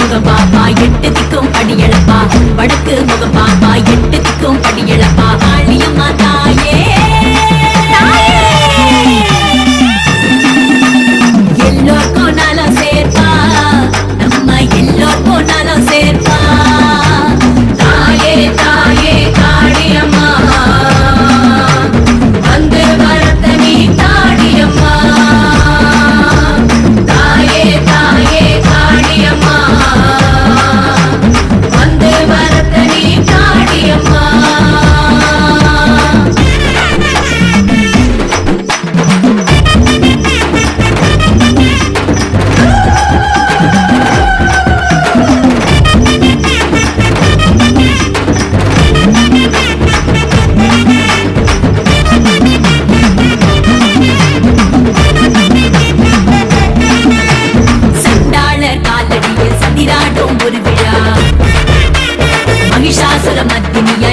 முக எட்டு குல மத்தினிய